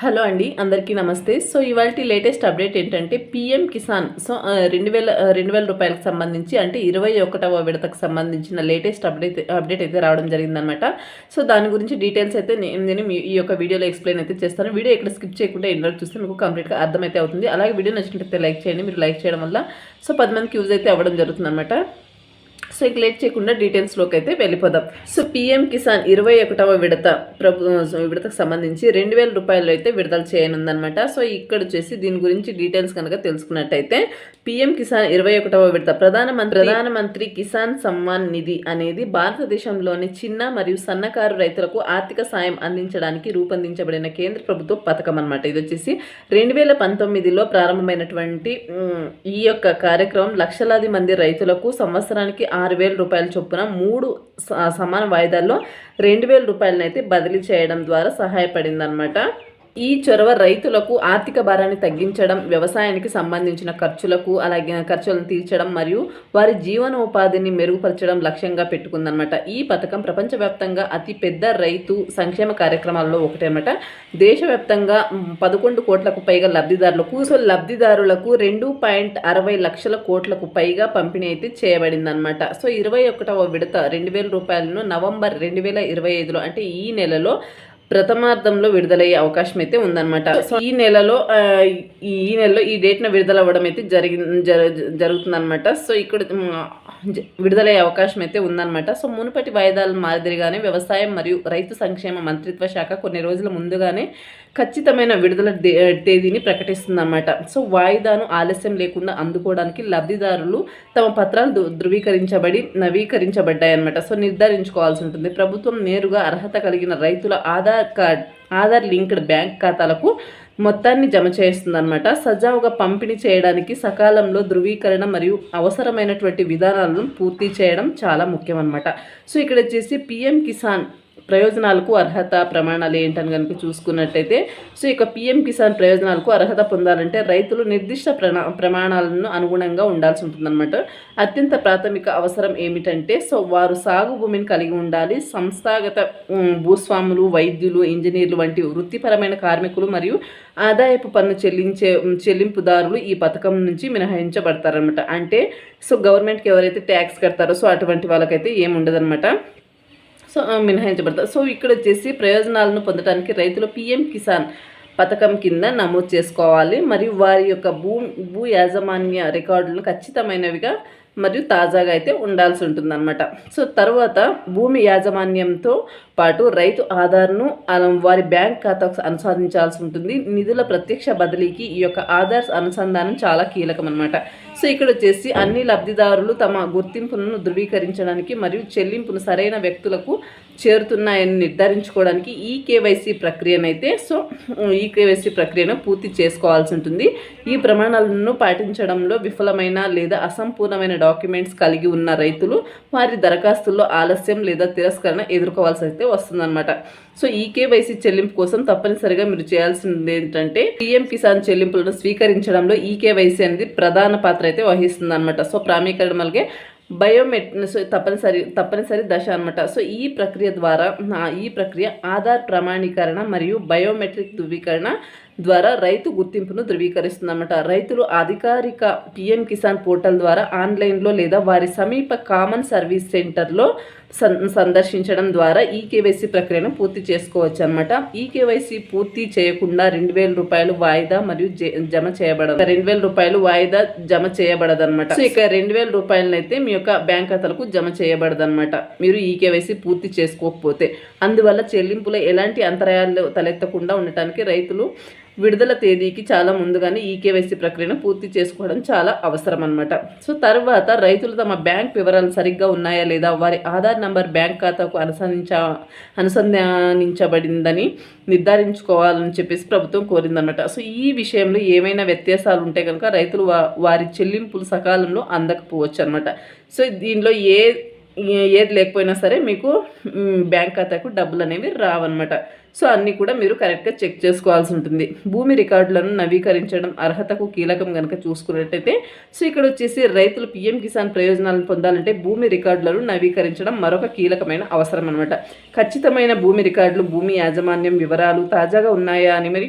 Hello అండి అందరికీ నమస్తే. సో ఇవాళ లేటెస్ట్ అప్డేట్ ఏంటంటే పిఎం కిసాన్ సో రెండు వేల రెండు వేల రూపాయలకు సంబంధించి అంటే ఇరవై ఒకటవ విడతకు సంబంధించిన లేటెస్ట్ అప్డేట్ అప్డేట్ అయితే రావడం జరిగిందనమాట సో దాని గురించి డీటెయిల్స్ అయితే నేను ఈ యొక్క వీడియోలో ఎక్స్ప్లెయిన్ అయితే చేస్తాను. వీడియో ఇక్కడ స్కిప్ చేయకుండా ఎన్ని వరకు చూస్తే మీకు కంప్లీట్గా అర్థమైతే అవుతుంది. అలాగే వీడియో నచ్చినట్లయితే లైక్ చేయండి. మీరు లైక్ చేయడం వల్ల సో పది మందికి యూజ్ అయితే అవ్వడం జరుగుతుంది అనమాట సో ఇక లేట్ చేయకుండా డీటెయిల్స్లోకి అయితే వెళ్ళిపోదాం. సో పిఎం కిసాన్ ఇరవై ఒకటవ విడత ప్రభు విడతకు సంబంధించి రెండు వేల రూపాయలు అయితే విడుదల చేయనుందనమాట సో ఇక్కడ వచ్చేసి దీని గురించి డీటెయిల్స్ కనుక తెలుసుకున్నట్టయితే పిఎం కిసాన్ ఇరవై ఒకటవ విడత ప్రధానమంత్రి ప్రధానమంత్రి కిసాన్ సమ్మాన్ నిధి అనేది భారతదేశంలోని చిన్న మరియు సన్నకారు రైతులకు ఆర్థిక సాయం అందించడానికి రూపొందించబడిన కేంద్ర ప్రభుత్వ పథకం అనమాట ఇది వచ్చేసి రెండు వేల పంతొమ్మిదిలో ప్రారంభమైనటువంటి ఈ యొక్క కార్యక్రమం లక్షలాది మంది రైతులకు సంవత్సరానికి ఆరు వేల రూపాయల చొప్పున మూడు స- సమాన వాయిదాల్లో రెండు వేల రూపాయలనైతే బదిలీ చేయడం ద్వారా సహాయపడిందనమాట ఈ చొరవ రైతులకు ఆర్థిక భారాన్ని తగ్గించడం వ్యవసాయానికి సంబంధించిన ఖర్చులకు అలాగే ఖర్చులను తీర్చడం మరియు వారి జీవనోపాధిని మెరుగుపరచడం లక్ష్యంగా పెట్టుకుందనమాట ఈ పథకం ప్రపంచవ్యాప్తంగా అతి పెద్ద రైతు సంక్షేమ కార్యక్రమాల్లో ఒకటి అనమాట దేశవ్యాప్తంగా పదకొండు కోట్లకు పైగా లబ్ధిదారులకు సో లబ్ధిదారులకు రెండు పాయింట్ అరవై లక్షల కోట్లకు పైగా పంపిణీ అయితే చేయబడిందనమాట సో ఇరవై ఒకటవ విడత రెండు వేల రూపాయలను నవంబర్ రెండు వేల ఇరవై ఐదులో అంటే ఈ నెలలో ప్రథమార్థంలో విడుదలయ్యే అవకాశం అయితే ఉందన్నమాట. సో ఈ నెలలో ఈ నెలలో ఈ డేట్న విడుదల అవ్వడం అయితే జరిగి జరుగుతుందన్నమాట. సో ఇక్కడ విడుదలయ్యే అవకాశం అయితే ఉందన్నమాట. సో మునుపటి వాయిదాల మాదిరిగానే వ్యవసాయం మరియు రైతు సంక్షేమ మంత్రిత్వ శాఖ కొన్ని రోజుల ముందుగానే ఖచ్చితమైన విడుదల తేదీని ప్రకటిస్తుందన్నమాట. సో వాయిదాను ఆలస్యం లేకుండా అందుకోవడానికి లబ్ధిదారులు తమ పత్రాలు ధృవీకరించబడి నవీకరించబడ్డాయన్నమాట. సో నిర్ధారించుకోవాల్సి ఉంటుంది. ప్రభుత్వం నేరుగా అర్హత కలిగిన రైతుల Aadhaar card Aadhaar linked bank ఖాతాలకు మొత్తాన్ని జమ చేస్తుందన్నమాట. సజావుగా పంపిణీ చేయడానికి సకాలంలో ధృవీకరణ మరియు అవసరమైనటువంటి విధానాలను పూర్తి చేయడం చాలా ముఖ్యం అన్నమాట సో ఇక్కడ వచ్చేసి పిఎం కిసాన్ ప్రయోజనాలకు అర్హత ప్రమాణాలు ఏంటని కనుక చూసుకున్నట్టయితే సో ఇక పిఎం కిసాన్ ప్రయోజనాలకు అర్హత పొందాలంటే రైతులు నిర్దిష్ట ప్రణా ప్రమాణాలను అనుగుణంగా ఉండాల్సి ఉంటుందన్నమాట. అత్యంత ప్రాథమిక అవసరం ఏమిటంటే సో వారు సాగు భూమిని కలిగి ఉండాలి. సంస్థాగత భూస్వాములు వైద్యులు ఇంజనీర్లు వంటి వృత్తిపరమైన కార్మికులు మరియు ఆదాయపు పన్ను చెల్లించే చెల్లింపుదారులు ఈ పథకం నుంచి మినహాయించబడతారనమాట అంటే సో గవర్నమెంట్కి ఎవరైతే ట్యాక్స్ కడతారో సో అటువంటి వాళ్ళకైతే ఏమి ఉండదన్నమాట సో మినహాయించబడతారు సో ఇక్కడ వచ్చేసి ప్రయోజనాలను పొందడానికి రైతులు పిఎం కిసాన్ పథకం కింద నమోదు చేసుకోవాలి. మరియు వారి యొక్క భూ భూ యాజమాన్య రికార్డులను ఖచ్చితమైనవిగా మరియు తాజాగా అయితే ఉండాల్సి ఉంటుందన్నమాట. సో తర్వాత భూమి యాజమాన్యంతో పాటు రైతు ఆధార్ను వారి బ్యాంక్ ఖాతాకు అనుసంధించాల్సి ఉంటుంది. నిధుల ప్రత్యక్ష బదిలీకి ఈ యొక్క ఆధార్ అనుసంధానం చాలా కీలకం అనమాట సో ఇక్కడ వచ్చేసి అన్ని లబ్ధిదారులు తమ గుర్తింపులను ధృవీకరించడానికి మరియు చెల్లింపును సరైన వ్యక్తులకు చేరుతున్నాయని నిర్ధారించుకోవడానికి ఈ కేవైసీ ప్రక్రియనైతే సో ఈ కేవైసీ ప్రక్రియను పూర్తి చేసుకోవాల్సి ఉంటుంది. ఈ ప్రమాణాలను పాటించడంలో విఫలమైన లేదా అసంపూర్ణమైన డాక్యుమెంట్స్ కలిగి ఉన్న రైతులు వారి దరఖాస్తుల్లో ఆలస్యం లేదా తిరస్కరణ ఎదుర్కోవాల్సి అయితే వస్తుందన్నమాట. సో ఈ కేవైసీ చెల్లింపు కోసం తప్పనిసరిగా మీరు చేయాల్సింది ఏంటంటే పిఎం కిసాన్ చెల్లింపులను స్వీకరించడంలో ఈ కేవైసీ అనేది ప్రధాన పాత్ర అయితే వహిస్తుంది అనమాట సో ప్రామీకరణ అలాగే బయోమెట్ తప్పనిసరి తప్పనిసరి దశ అనమాట సో ఈ ప్రక్రియ ద్వారా ఈ ప్రక్రియ ఆధార్ ప్రమాణీకరణ మరియు బయోమెట్రిక్ ధృవీకరణ ద్వారా రైతు గుర్తింపును ధృవీకరిస్తుందన్నమాట. రైతులు అధికారిక పిఎం కిసాన్ పోర్టల్ ద్వారా ఆన్లైన్లో లేదా వారి సమీప కామన్ సర్వీస్ సెంటర్లో సందర్శించడం ద్వారా ఈ కేవైసీ ప్రక్రియను పూర్తి చేసుకోవచ్చు అనమాట ఈ కేవైసీ పూర్తి చేయకుండా రెండు వేల రూపాయలు వాయిదా మరియు జమ చేయబడదు. రెండు వేల రూపాయలు వాయిదా జమ చేయబడదు అనమాట సో ఇక రెండు వేల రూపాయలనైతే మీ యొక్క బ్యాంక్ ఖాతాలకు జమ చేయబడదు అనమాట మీరు ఈ కేవైసీ పూర్తి చేసుకోకపోతే. అందువల్ల చెల్లింపులో ఎలాంటి అంతరాయాలు తలెత్తకుండా ఉండటానికి రైతులు విడుదల తేదీకి చాలా ముందుగానే ఈ కేవైసీ ప్రక్రియను పూర్తి చేసుకోవడం చాలా అవసరం అనమాట సో తర్వాత రైతులు తమ బ్యాంక్ వివరాలు సరిగ్గా ఉన్నాయా లేదా వారి ఆధార్ నంబర్ బ్యాంక్ ఖాతాకు అనుసంధించ అనుసంధానించబడిందని నిర్ధారించుకోవాలని చెప్పేసి ప్రభుత్వం కోరిందనమాట సో ఈ విషయంలో ఏమైనా వ్యత్యాసాలు ఉంటే కనుక రైతులు వారి చెల్లింపులు సకాలంలో అందకపోవచ్చు అనమాట సో దీనిలో ఏ ఏది లేకపోయినా సరే మీకు బ్యాంక్ ఖాతాకు డబ్బులు అనేవి రావన్నమాట. సో అన్నీ కూడా మీరు కరెక్ట్గా చెక్ చేసుకోవాల్సి ఉంటుంది. భూమి రికార్డులను నవీకరించడం అర్హతకు కీలకం కనుక చూసుకున్నట్టయితే సో ఇక్కడ వచ్చేసి రైతులు పిఎం కిసాన్ ప్రయోజనాలను పొందాలంటే భూమి రికార్డులను నవీకరించడం మరొక కీలకమైన అవసరం అనమాట ఖచ్చితమైన భూమి రికార్డులు భూమి యాజమాన్యం వివరాలు తాజాగా ఉన్నాయా అని మరి?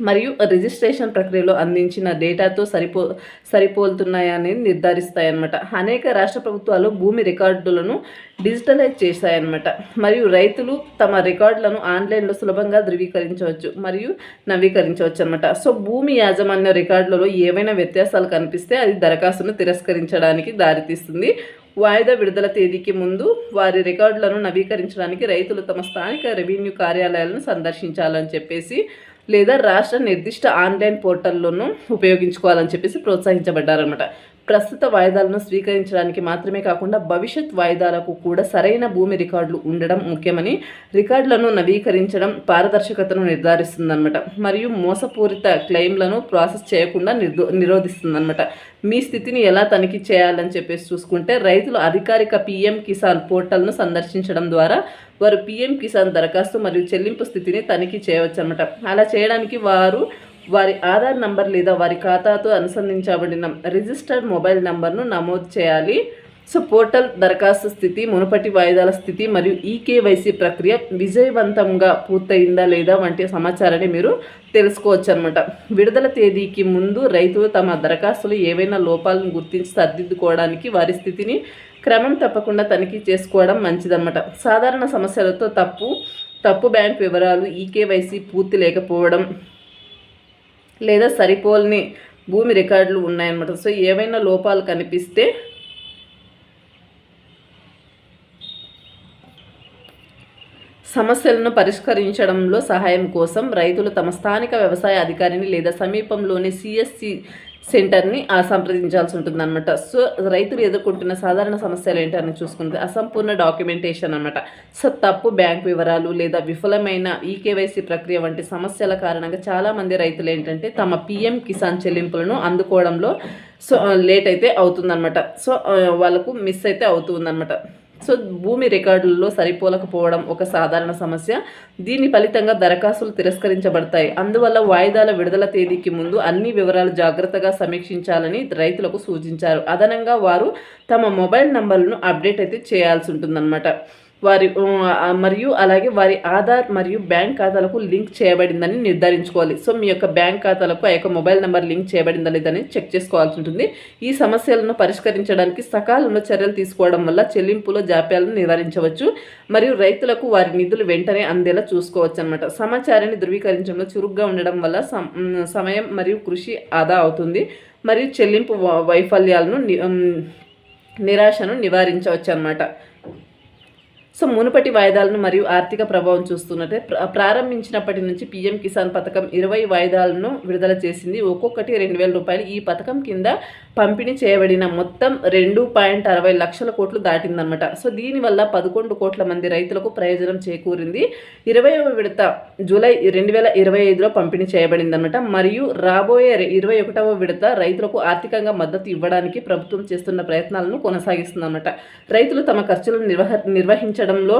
మరియు రిజిస్ట్రేషన్ ప్రక్రియలో అందించిన డేటాతో సరిపో సరిపోలుతున్నాయని నిర్ధారిస్తాయన్నమాట. అనేక రాష్ట్ర ప్రభుత్వాలు భూమి రికార్డులను డిజిటలైజ్ చేశాయన్నమాట. మరియు రైతులు తమ రికార్డులను ఆన్లైన్లో సులభంగా ధృవీకరించవచ్చు మరియు నవీకరించవచ్చు అనమాట సో భూమి యాజమాన్య రికార్డులలో ఏవైనా వ్యత్యాసాలు కనిపిస్తే అది దరఖాస్తును తిరస్కరించడానికి దారితీస్తుంది. వాయిదా విడుదల తేదీకి ముందు వారి రికార్డులను నవీకరించడానికి రైతులు తమ స్థానిక రెవెన్యూ కార్యాలయాలను సందర్శించాలని చెప్పేసి లేదా రాష్ట్ర నిర్దిష్ట ఆన్లైన్ పోర్టల్లోనూ ఉపయోగించుకోవాలని చెప్పేసి ప్రోత్సహించబడ్డారనమాట ప్రస్తుత వాయిదాలను స్వీకరించడానికి మాత్రమే కాకుండా భవిష్యత్ వాయిదాలకు కూడా సరైన భూమి రికార్డులు ఉండడం ముఖ్యమని రికార్డులను నవీకరించడం పారదర్శకతను నిర్ధారిస్తుందన్నమాట. మరియు మోసపూరిత క్లెయిమ్లను ప్రాసెస్ చేయకుండా నిర్దో నిరోధిస్తుందన్నమాట. మీ స్థితిని ఎలా తనిఖీ చేయాలని చెప్పేసి చూసుకుంటే రైతులు అధికారిక పిఎం కిసాన్ పోర్టల్ను సందర్శించడం ద్వారా వారు పిఎం కిసాన్ దరఖాస్తు మరియు చెల్లింపు స్థితిని తనిఖీ చేయవచ్చు అనమాట అలా చేయడానికి వారు వారి ఆధార్ నంబర్ లేదా వారి ఖాతాతో అనుసంధించబడిన రిజిస్టర్డ్ మొబైల్ నంబర్ను నమోదు చేయాలి. సో పోర్టల్ దరఖాస్తు స్థితి మునుపటి వాయిదాల స్థితి మరియు ఈకేవైసీ ప్రక్రియ విజయవంతంగా పూర్తయిందా లేదా వంటి సమాచారాన్ని మీరు తెలుసుకోవచ్చు అనమాట విడుదల తేదీకి ముందు రైతులు తమ దరఖాస్తులు ఏవైనా లోపాలను గుర్తించి సర్దిద్దుకోవడానికి వారి స్థితిని క్రమం తప్పకుండా తనిఖీ చేసుకోవడం మంచిదన్నమాట. సాధారణ సమస్యలతో తప్పు తప్పు బ్యాంక్ వివరాలు ఈకేవైసీ పూర్తి లేకపోవడం లేదా సరిపోలని భూమి రికార్డులు ఉన్నాయన్నమాట. సో ఏవైనా లోపాలు కనిపిస్తే సమస్యలను పరిష్కరించడంలో సహాయం కోసం రైతులు తమ స్థానిక వ్యవసాయ అధికారిని లేదా సమీపంలోని సిఎస్సి సెంటర్ని సంప్రదించాల్సి ఉంటుంది అనమాట సో రైతులు ఎదుర్కొంటున్న సాధారణ సమస్యలు ఏంటని చూసుకుంటే అసంపూర్ణ డాక్యుమెంటేషన్ అనమాట సో తప్పు బ్యాంక్ వివరాలు లేదా విఫలమైన ఈకేవైసీ ప్రక్రియ వంటి సమస్యల కారణంగా చాలామంది రైతులు ఏంటంటే తమ పిఎం కిసాన్ చెల్లింపులను అందుకోవడంలో సో లేట్ అయితే అవుతుందన్నమాట. సో వాళ్ళకు మిస్ అయితే అవుతుందన్నమాట సో భూమి రికార్డుల్లో సరిపోలకపోవడం ఒక సాధారణ సమస్య. దీని ఫలితంగా దరఖాస్తులు తిరస్కరించబడతాయి. అందువల్ల వాయిదాల విడుదల తేదీకి ముందు అన్ని వివరాలు జాగ్రత్తగా సమీక్షించాలని రైతులకు సూచించారు. అదనంగా వారు తమ మొబైల్ నంబర్లను అప్డేట్ అయితే చేయాల్సి ఉంటుందన్నమాట. వారి మరియు అలాగే వారి ఆధార్ మరియు బ్యాంక్ ఖాతాలకు లింక్ చేయబడిందని నిర్ధారించుకోవాలి. సో మీ యొక్క బ్యాంక్ ఖాతాలకు ఆ యొక్క మొబైల్ నెంబర్ లింక్ చేయబడిందా లేదని చెక్ చేసుకోవాల్సి ఉంటుంది. ఈ సమస్యలను పరిష్కరించడానికి సకాలంలో చర్యలు తీసుకోవడం వల్ల చెల్లింపులో జాప్యాలను నివారించవచ్చు. మరియు రైతులకు వారి నిధులు వెంటనే అందేలా చూసుకోవచ్చు అనమాట సమాచారాన్ని ధృవీకరించడంలో చురుగ్గా ఉండడం వల్ల సమయం మరియు కృషి ఆదా అవుతుంది. మరియు చెల్లింపు వైఫల్యాలను నిరాశను నివారించవచ్చు అనమాట సో మునుపటి వాయిదాలను మరియు ఆర్థిక ప్రభావం చూస్తున్నట్టే ప్రారంభించినప్పటి నుంచి పీఎం కిసాన్ పథకం ఇరవై వాయిదాలను విడుదల చేసింది. ఒక్కొక్కటి రెండు వేల రూపాయలు. ఈ పథకం కింద పంపిణీ చేయబడిన మొత్తం రెండు పాయింట్ అరవై లక్షల కోట్లు దాటిందనమాట సో దీనివల్ల పదకొండు కోట్ల మంది రైతులకు ప్రయోజనం చేకూరింది. ఇరవైవ విడత జూలై రెండు వేల ఇరవై ఐదులో పంపిణీ చేయబడిందనమాట మరియు రాబోయే ఇరవై ఒకటవ విడత రైతులకు ఆర్థికంగా మద్దతు ఇవ్వడానికి ప్రభుత్వం చేస్తున్న ప్రయత్నాలను కొనసాగిస్తుందన్నమాట. రైతులు తమ ఖర్చులను నిర్వహ నిర్వహించడం చేయడంలో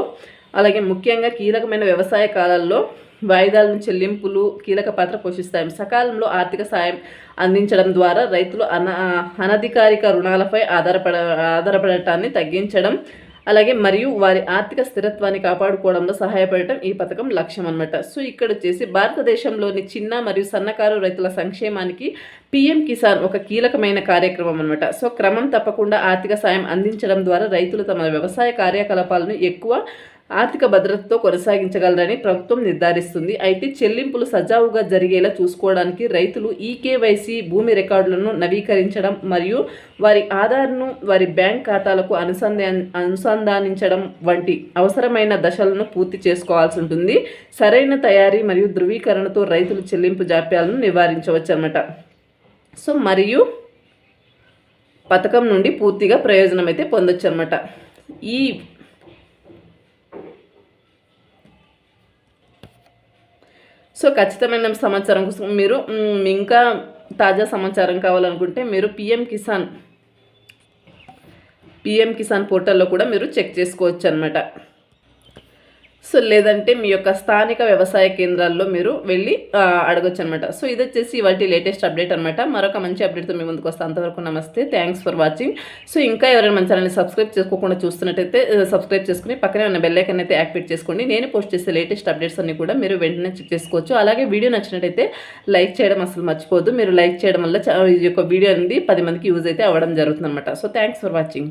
అలాగే ముఖ్యంగా కీలకమైన వ్యవసాయ కాలాల్లో వాయిదాలను చెల్లింపులు కీలక పాత్ర పోషిస్తాయి. సకాలంలో ఆర్థిక సాయం అందించడం ద్వారా రైతులు అన అనధికారిక రుణాలపై ఆధారపడ ఆధారపడటాన్ని తగ్గించడం అలాగే మరియు వారి ఆర్థిక స్థిరత్వాన్ని కాపాడుకోవడంలో సహాయపడటం ఈ పథకం లక్ష్యం అనమాట సో ఇక్కడ వచ్చేసి భారతదేశంలోని చిన్న మరియు సన్నకారు రైతుల సంక్షేమానికి పిఎం కిసాన్ ఒక కీలకమైన కార్యక్రమం అనమాట సో క్రమం తప్పకుండా ఆర్థిక సాయం అందించడం ద్వారా రైతులు తమ వ్యవసాయ కార్యకలాపాలను ఎక్కువ ఆర్థిక భద్రతతో కొనసాగించగలరని ప్రభుత్వం నిర్ధారిస్తుంది. అయితే చెల్లింపులు సజావుగా జరిగేలా చూసుకోవడానికి రైతులు ఈకేవైసీ భూమి రికార్డులను నవీకరించడం మరియు వారి ఆధార్ను వారి బ్యాంక్ ఖాతాలకు అనుసంధా అనుసంధానించడం వంటి అవసరమైన దశలను పూర్తి చేసుకోవాల్సి ఉంటుంది. సరైన తయారీ మరియు ధృవీకరణతో రైతులు చెల్లింపు జాప్యాలను నివారించవచ్చు అనమాట సో మరియు పథకం నుండి పూర్తిగా ప్రయోజనం అయితే పొందొచ్చు అనమాట ఈ సో ఖచ్చితమైన సమాచారం కోసం మీరు ఇంకా తాజా సమాచారం కావాలనుకుంటే మీరు పిఎం కిసాన్ పిఎం కిసాన్ పోర్టల్లో కూడా మీరు చెక్ చేసుకోవచ్చు అనమాట సో లేదంటే మీ యొక్క స్థానిక వ్యవసాయ కేంద్రాల్లో మీరు వెళ్ళి అడగొచ్చు అనమాట సో ఇది వచ్చేసి వాటి లేటెస్ట్ అప్డేట్ అనమాట. మరొక మంచి అప్డేట్తో మీ ముందుకు వస్తే. అంతవరకు నమస్తే. Thanks for watching. సో ఇంకా ఎవరైనా మన ఛానల్ని సబ్స్క్రైబ్ చేసుకోకుండా చూస్తున్నట్టయితే సబ్స్క్రైబ్ చేసుకుని పక్కనే ఉన్న బెల్లైకన్ అయితే యాక్టివేట్ చేసుకోండి. నేను పోస్ట్ చేసే లేటెస్ట్ అప్డేట్స్ అన్ని కూడా మీరు వెంటనే చెక్ చేసుకోవచ్చు. అలాగే వీడియో నచ్చినట్టయితే లైక్ చేయడం అసలు మర్చిపోద్దు మీరు లైక్ చేయడం వల్ల ఈ యొక్క వీడియో అనేది పది మందికి యూజ్ అయితే అవ్వడం జరుగుతుంది అనమాట సో థ్యాంక్స్ ఫర్ వాచింగ్.